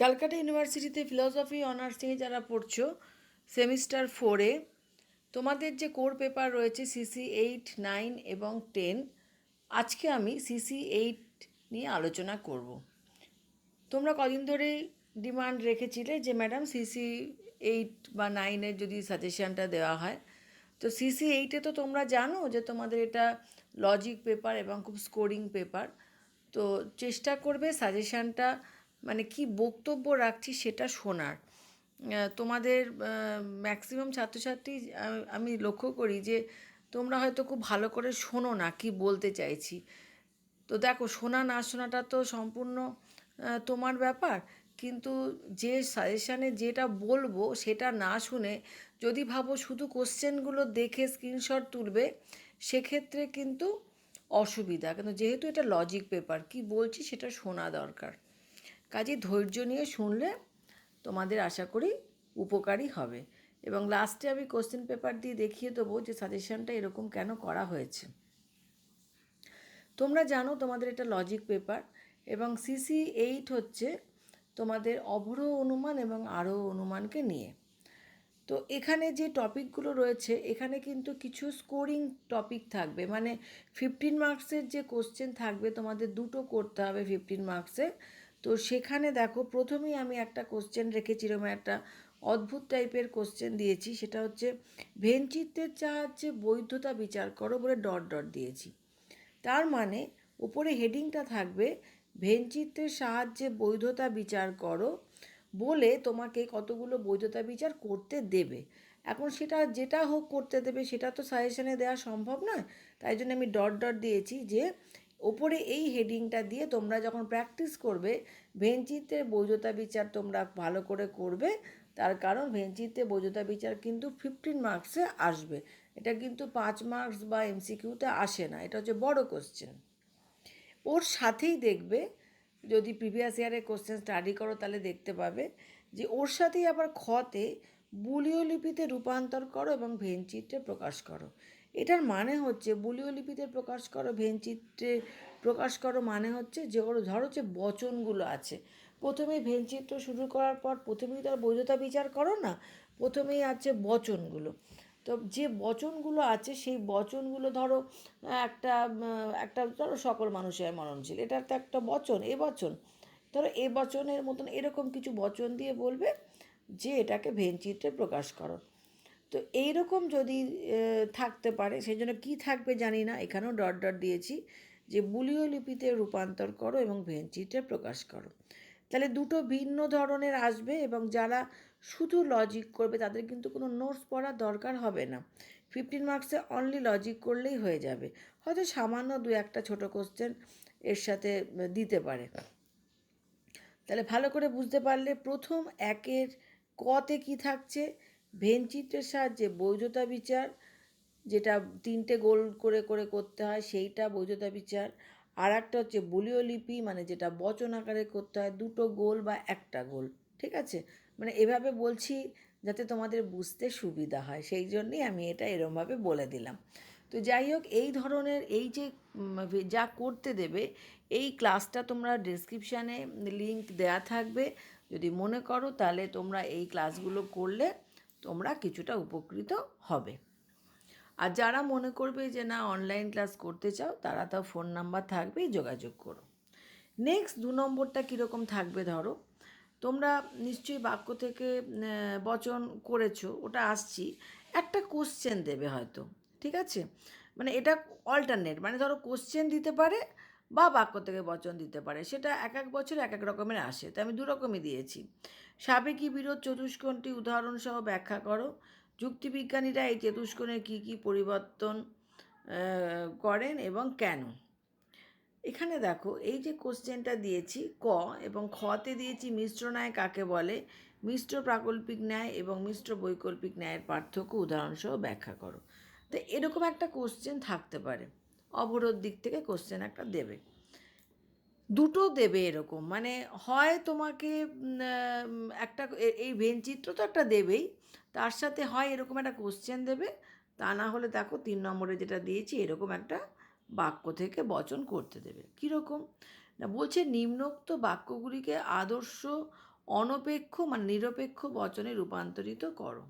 ক্যালকাটা ইউনিভার্সিটিতে philosophy, honours নিয়ে যারা পড়ছো, সেমিস্টার ফোরে, তোমাদের যে কোর পেপার রয়েছে সিসি এইট নাইন এবং টেন আজকে আমি সিসি এইট নিয়ে আলোচনা করব। তোমরা কদিন ধরেই ডিমান্ড রেখেছিলে যে ম্যাডাম সিসি এইট বা নাইনের যদি সাজেশানটা দেওয়া হয়। তো সিসি এইটে তো তোমরা জানো যে, তোমাদের এটা লজিক পেপার এবং খুব স্কোরিং পেপার তো চেষ্টা করবে সাজেশানটা মানে কি বক্তব্য রাখছি সেটা শোনার। তোমাদের ম্যাক্সিমাম ছাত্রছাত্রী আমি লক্ষ্য করি যে তোমরা হয়তো খুব ভালো করে শোনো না কি বলতে চাইছি। তো দেখো, শোনা না শোনাটা তো সম্পূর্ণ তোমার ব্যাপার। কিন্তু যে সাজেশানে যেটা বলব সেটা না শুনে যদি ভাবো শুধু কোশ্চেনগুলো দেখে স্ক্রিনশট তুলবে, সেক্ষেত্রে কিন্তু অসুবিধা। কিন্তু যেহেতু এটা লজিক পেপার কি বলছি সেটা শোনা দরকার। কাজে ধৈর্য নিয়ে শুনলে তোমাদের আশা করি উপকারী হবে। এবং লাস্টে আমি কোশ্চেন পেপার দিয়ে দেখিয়ে দেবো যে সাজেশনটা এরকম কেন করা হয়েছে। তোমরা জানো তোমাদের এটা লজিক পেপার এবং সিসি এইট হচ্ছে তোমাদের অভ্র অনুমান এবং আরও অনুমানকে নিয়ে। তো এখানে যে টপিকগুলো রয়েছে, এখানে কিন্তু কিছু স্কোরিং টপিক থাকবে। মানে ফিফটিন মার্কসের যে কোশ্চেন থাকবে, তোমাদের দুটো করতে হবে ফিফটিন মার্কসের তো সেখানে দেখো প্রথমেই আমি একটা কোশ্চেন রেখেছি, এরকম একটা অদ্ভুত টাইপের কোশ্চেন দিয়েছি। সেটা হচ্ছে ভেনচিত্রের সাহায্যে বৈধতা বিচার করো বলে ডট ডট দিয়েছি। তার মানে উপরে হেডিংটা থাকবে ভেনচিত্রের সাহায্যে বৈধতা বিচার করো বলে তোমাকে কতগুলো বৈধতা বিচার করতে দেবে। এখন সেটা যেটা হোক করতে দেবে, সেটা তো সাজেশনে দেওয়া সম্ভব নয়। তাই জন্য আমি ডট ডট দিয়েছি যে ওপরে এই হেডিংটা দিয়ে তোমরা যখন প্র্যাকটিস করবে ভেনচিত্রের বৈধতা বিচার তোমরা ভালো করে করবে। তার কারণ ভেনচিত্রে বৈধতা বিচার কিন্তু ফিফটিন মার্কসে আসবে। এটা কিন্তু পাঁচ মার্কস বা এমসিকিউতে আসে না। এটা হচ্ছে বড় কোশ্চেন ওর সাথেই দেখবে, যদি প্রিভিয়াস ইয়ারের কোশ্চেন স্টাডি করো তাহলে দেখতে পাবে যে ওর সাথেই আবার খতে বুলীয় লিপিতে রূপান্তর করো এবং ভেনচিত্রে প্রকাশ করো। এটার মানে হচ্ছে বুলীয় লিপিতে প্রকাশ করো ভেনচিত্রে প্রকাশ করো মানে হচ্ছে যে ওর ধরো যে বচনগুলো আছে। প্রথমে ভেনচিত্র শুরু করার পর প্রথমেই তার বৈধতা বিচার করো না, প্রথমেই আছে বচনগুলো। তো যে বচনগুলো আছে সেই বচনগুলো ধরো একটা একটা ধরো সকল মানুষের মরণশীল, এটা তো একটা বচন, এ বচন। ধরো এ বচনের মতন এরকম কিছু বচন দিয়ে বলবে যে এটাকে ভেনচিত্রে প্রকাশ করো। তো এইরকম যদি থাকতে পারে সেই জন্য কী থাকবে জানি না, এখানেও ডট ডট দিয়েছি যে বুলীয় লিপিতে রূপান্তর করো এবং ভেনচিত্রে প্রকাশ করো। তাহলে দুটো ভিন্ন ধরনের আসবে এবং যারা শুধু লজিক করবে তাদের কিন্তু কোনো নোটস পড়ার দরকার হবে না। ফিফটিন মার্কসে অনলি লজিক করলেই হয়ে যাবে। হয়তো সামান্য দু একটা ছোটো কোশ্চেন এর সাথে দিতে পারে। তাহলে ভালো করে বুঝতে পারলে প্রথম একের কতে কি থাকছে ভেনচিত্রের সাহায্যে বৈধতা বিচার, যেটা তিনটে গোল করে করে করতে হয়, সেইটা বৈধতা বিচার। আর একটা হচ্ছে বুলীয় লিপি মানে যেটা বচন আকারে করতে হয়, দুটো গোল বা একটা গোল, ঠিক আছে? মানে এভাবে বলছি যাতে তোমাদের বুঝতে সুবিধা হয়, সেই জন্যই আমি এটা এরমভাবে বলে দিলাম। তো যাই হোক, এই ধরনের এই যে যা করতে দেবে, এই ক্লাসটা তোমরা ডিসক্রিপশানে লিংক দেয়া থাকবে। যদি মনে করো তাহলে তোমরা এই ক্লাসগুলো করলে তোমরা কিছুটা উপকৃত হবে। আর যারা মনে করবে যে না অনলাইন ক্লাস করতে চাও, তারা তো ফোন নাম্বার থাকবেই, যোগাযোগ করো। নেক্সট দু নম্বরটা কীরকম থাকবে ধরো? তোমরা নিশ্চয়ই বাক্য থেকে বচন করেছ, ওটা আসছি। একটা কোশ্চেন দেবে হয়তো, ঠিক আছে? মানে এটা অল্টারনেট মানে ধরো কোশ্চেন দিতে পারে বা বাক্য থেকে বচন দিতে পারে, সেটা এক এক বছর এক এক রকমের আসে। তো আমি দু রকমই দিয়েছি। সাবেকি বিরোধ চতুষ্কোণটি উদাহরণসহ ব্যাখ্যা করো। যুক্তিবিজ্ঞানীরা এই চতুষ্কোণের কী কী পরিবর্তন করেন এবং কেন? এখানে দেখো, এই যে কোশ্চেনটা দিয়েছি, ক এবং খতে দিয়েছি মিশ্র ন্যায় কাকে বলে? মিশ্র প্রাকল্পিক ন্যায় এবং মিশ্র বৈকল্পিক ন্যায়ের পার্থক্য উদাহরণসহ ব্যাখ্যা করো। তো এরকম একটা কোশ্চেন থাকতে পারে। অবরোধ দিক থেকে কোশ্চেন একটা দেবে। দুটো দেবে এরকম। মানে হয় তোমাকে একটা এই ভেনচিত্র তো একটা দেবেই। তার সাথে হয় এরকম একটা কোশ্চেন দেবে। তা না হলে দেখো তিন নম্বরে যেটা দিয়েছি এরকম একটা বাক্য থেকে বচন করতে দেবে। কীরকম? না, বলছে নিম্নোক্ত বাক্যগুলিকে আদর্শ, অনপেক্ষ মানে নিরপেক্ষ বচনে রূপান্তরিত করো।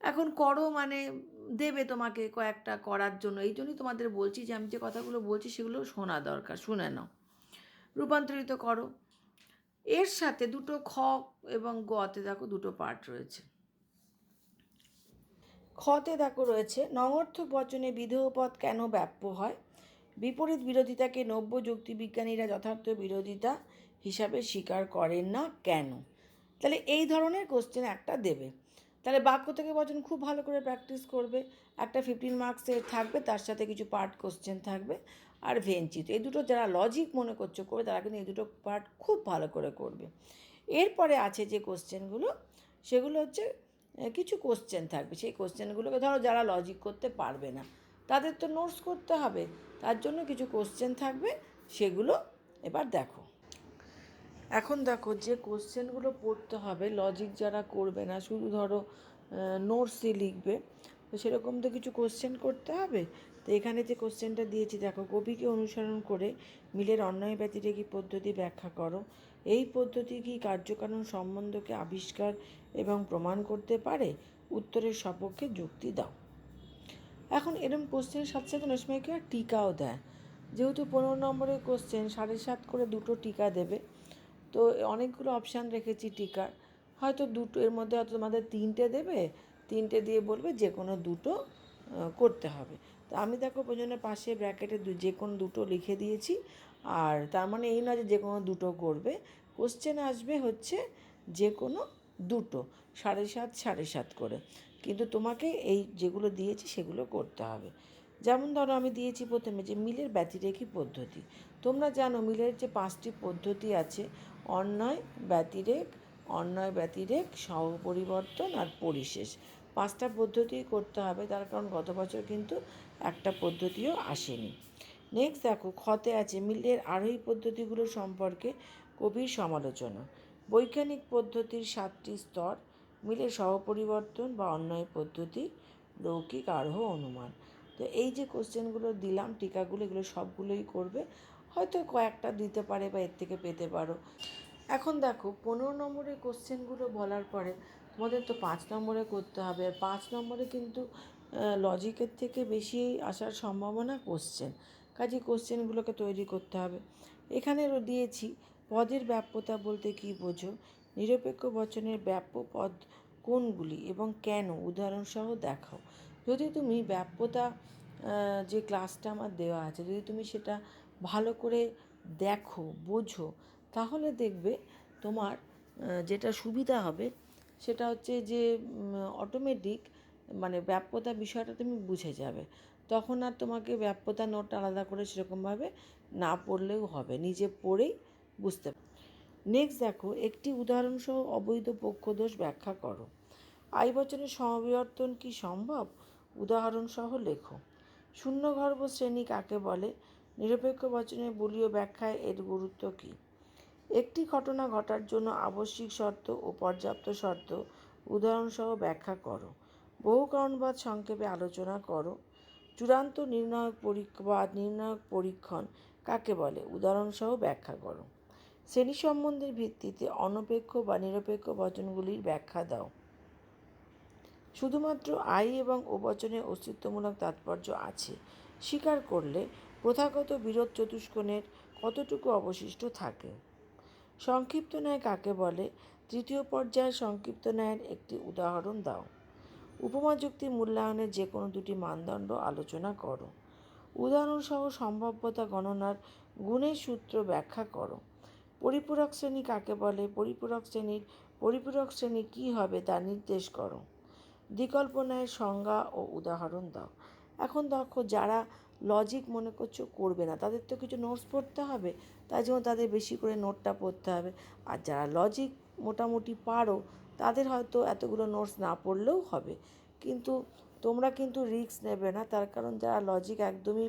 এখন করো মানে দেবে তোমাকে কয়েকটা করার জন্য। এই জন্যই তোমাদের বলছি যে, আমি যে কথাগুলো বলছি সেগুলো শোনা দরকার, শুনে নাও। রূপান্তরিত করো। এর সাথে দুটো খ এবং গতে দেখো দুটো পার্ট রয়েছে। খতে দেখো রয়েছে নঙর্থক বচনে বিধেয় পদ কেন ব্যাপ্য হয়? বিপরীত বিরোধিতাকে নব্য যুক্তিবিজ্ঞানীরা যথার্থ বিরোধিতা হিসাবে স্বীকার করেন না কেন? তাহলে এই ধরনের কোশ্চেন একটা দেবে। তাহলে বাক্য থেকে বচন খুব ভালো করে প্র্যাকটিস করবে। একটা ফিফটিন মার্কসের থাকবে, তার সাথে কিছু পার্ট কোশ্চেন থাকবে। আর ভেঞ্চিত এই দুটো যারা লজিক মনে করছ করবে, তারা কিন্তু এই দুটো পার্ট খুব ভালো করে করবে। এরপরে আছে যে কোশ্চেনগুলো সেগুলো হচ্ছে কিছু কোশ্চেন থাকবে। সেই কোশ্চেনগুলোকে ধরো যারা লজিক করতে পারবে না, তাদের তো নোটস করতে হবে। তার জন্য কিছু কোশ্চেন থাকবে, সেগুলো এবার দেখো। এখন দেখো যে কোশ্চেনগুলো পড়তে হবে লজিক যারা করবে না, শুধু ধরো নোটসই লিখবে, তো সেরকম তো কিছু কোশ্চেন করতে হবে? তো এখানে যে কোশ্চেনটা দিয়েছি, দেখো কবিকে অনুসরণ করে মিলের অন্যায় ব্যতিরেকি পদ্ধতি ব্যাখ্যা করো? এই পদ্ধতি কি কার্যকারণ সম্বন্ধকে আবিষ্কার এবং প্রমাণ করতে পারে? উত্তরের সপক্ষে যুক্তি দাও। এখন এরকম কোশ্চেনের সাথে সাথে অনেক সময় টিকাও দেয়। যেহেতু পনেরো নম্বরের কোশ্চেন সাড়ে সাত করে দুটো টিকা দেবে। তো অনেকগুলো অপশান রেখেছি টিকার হয়তো দুটো, এর মধ্যে হয়তো তোমাদের তিনটে দেবে। তিনটে দিয়ে বলবে যে কোনো দুটো করতে হবে। তো আমি দেখো প্রয়োজনের পাশে ব্র্যাকেটে যে কোনো দুটো লিখে দিয়েছি। আর তার মানে এই নয় যে যে কোনো দুটো করবে। কোশ্চেন আসবে হচ্ছে যে কোনো দুটো, সাড়ে সাত সাড়ে সাত করে। কিন্তু তোমাকে এই যেগুলো দিয়েছি সেগুলো করতে হবে। যেমন ধরো আমি দিয়েছি প্রথমে যে মিলের ব্যতিরেকি পদ্ধতি। তোমরা জানো মিলের যে পাঁচটি পদ্ধতি আছে, অন্যায়, ব্যতিরেক অন্যায়, ব্যতিরেক, সহপরিবর্তন আর পরিশেষ। পাঁচটা পদ্ধতি করতে হবে, তার কারণ গত বছর কিন্তু একটা পদ্ধতিও আসেনি। নেক্সট দেখো খতে আছে, মিলের আরোহী পদ্ধতিগুলো সম্পর্কে কবির সমালোচনা। বৈজ্ঞানিক পদ্ধতির সাতটি স্তর, মিলের সহপরিবর্তন বা অন্যায় পদ্ধতি, লৌকিক আরোহ অনুমান। তো এই যে কোশ্চেনগুলো দিলাম, টিকাগুলো, এগুলো সবগুলোই করবে, হয়তো কয়েকটা দিতে পারে বা এর থেকে পেতে পারো। এখন দেখো, পনেরো নম্বরের কোশ্চেনগুলো বলার পরে তোমাদের তো পাঁচ নম্বরে করতে হবে। আর পাঁচ নম্বরে কিন্তু লজিকের থেকে বেশি আসার সম্ভাবনা কোশ্চেন কাজে কোশ্চেনগুলোকে তৈরি করতে হবে। এখানে দিয়েছি, পদের ব্যাপ্যতা বলতে কী বোঝো? নিরপেক্ষ বচনের ব্যাপ্য পদ কোনগুলি এবং কেন? উদাহরণসহ দেখাও। যদি তুমি ব্যাপ্যতা যে ক্লাসটা আমার দেওয়া আছে, যদি তুমি সেটা ভালো করে দেখো, বোঝো, তাহলে দেখবে তোমার যেটা সুবিধা হবে সেটা হচ্ছে যে অটোমেটিক মানে ব্যাপ্যতা বিষয়টা তুমি বুঝে যাবে। তখন আর তোমাকে ব্যাপ্যতা নোট আলাদা করে সেরকমভাবে না পড়লেও হবে, নিজে পড়েই বুঝতে নেক্সট দেখো, একটি উদাহরণসহ অবৈধ পক্ষদোষ ব্যাখ্যা করো। আই বচনের সমবিবর্তন কি সম্ভব? উদাহরণসহ লেখো। শূন্যগর্ভ শ্রেণি কাকে বলে? নিরপেক্ষ বচনের বলীয় ব্যাখ্যায় এর গুরুত্ব কী? একটি ঘটনা ঘটার জন্য আবশ্যিক শর্ত ও পর্যাপ্ত শর্ত। উদাহরণসহ ব্যাখ্যা করো। বহু কারণবাদ সংক্ষেপে আলোচনা করো। চূড়ান্ত নির্ণায়ক পরীক্ষা বা নির্ণায়ক পরীক্ষণ কাকে বলে? উদাহরণসহ ব্যাখ্যা করো। শ্রেণি সম্বন্ধের ভিত্তিতে অনপেক্ষ বা নিরপেক্ষ বচনগুলির ব্যাখ্যা দাও। শুধুমাত্র আই এবং ও বচনের অস্তিত্বমূলক তাৎপর্য আছে। স্বীকার করলে প্রথাগত বিরোধ চতুষ্কোণের কতটুকু অবশিষ্ট থাকে? সংক্ষিপ্ত ন্যায় কাকে বলে? তৃতীয় পর্যায়ের সংক্ষিপ্ত ন্যায়ের একটি উদাহরণ দাও। উপমা যুক্তি মূল্যায়নের যে কোনো দুটি মানদণ্ড আলোচনা করো। উদাহরণসহ সম্ভাব্যতা গণনার গুণের সূত্র ব্যাখ্যা করো। পরিপূরক শ্রেণি কাকে বলে? পরিপূরক শ্রেণির পরিপূরক শ্রেণি কী হবে তা নির্দেশ করো। বিকল্প ন্যায়ের সংজ্ঞা ও উদাহরণ দাও। এখন দেখো যারা লজিক মনে করছ করবে না। তাদের তো কিছু নোটস পড়তে হবে, তাই জন্য তাদের বেশি করে নোটটা পড়তে হবে। আর যারা লজিক মোটামুটি পারো, তাদের হয়তো এতগুলো নোটস না পড়লেও হবে। কিন্তু তোমরা কিন্তু রিস্ক নেবে না, তার কারণ যারা লজিক একদমই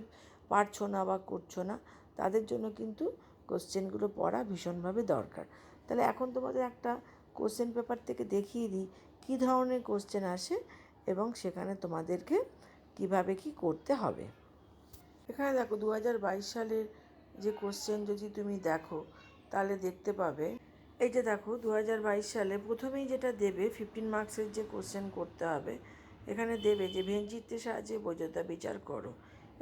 পারছ না বা করছ না, তাদের জন্য কিন্তু কোশ্চেনগুলো পড়া ভীষণভাবে দরকার। তাহলে এখন তোমাদের একটা কোশ্চেন পেপার থেকে দেখিয়ে দিই, কী ধরনের কোশ্চেন আসে এবং সেখানে তোমাদেরকে কীভাবে কি করতে হবে। এখানে দেখো দু হাজার বাইশ সালের যে কোশ্চেন যদি তুমি দেখো, তাহলে দেখতে পাবে। এই যে দেখো দু হাজার বাইশ সালে প্রথমেই যেটা দেবে ফিফটিন মার্কসের যে কোশ্চেন করতে হবে, এখানে দেবে যে ভেনচিত্রের সাহায্যে বৈধতা বিচার করো।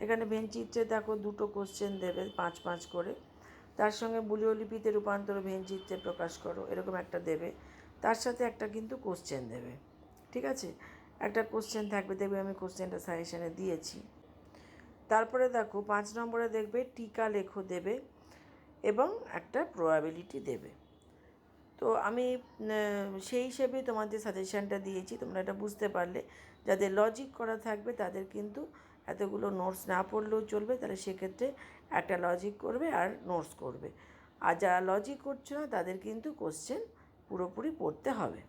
এখানে ভেনচিত্রে দেখো দুটো কোশ্চেন দেবে, পাঁচ পাঁচ করে। তার সঙ্গে বুলীয় লিপিতে রূপান্তর ভেনচিত্রে প্রকাশ করো, এরকম একটা দেবে। তার সাথে একটা কিন্তু কোশ্চেন দেবে, ঠিক আছে? একটা কোশ্চেন থাকবে, দেখবে আমি কোশ্চেনটা সাজেশনে দিয়েছি। তারপরে দেখো পাঁচ নম্বরে দেখবে টিকা লেখো দেবে এবং একটা প্রবাবিলিটি দেবে। তো আমি সেই হিসেবে তোমাদের সাজেশানটা দিয়েছি, তোমরা এটা বুঝতে পারলে। যাদের লজিক করা থাকবে, তাদের কিন্তু এতগুলো নোটস না পড়লেও চলবে, তাহলে সেক্ষেত্রে একটা লজিক করবে আর নোটস করবে। আর যারা লজিক করছ না, তাদের কিন্তু কোশ্চেন পুরোপুরি পড়তে হবে।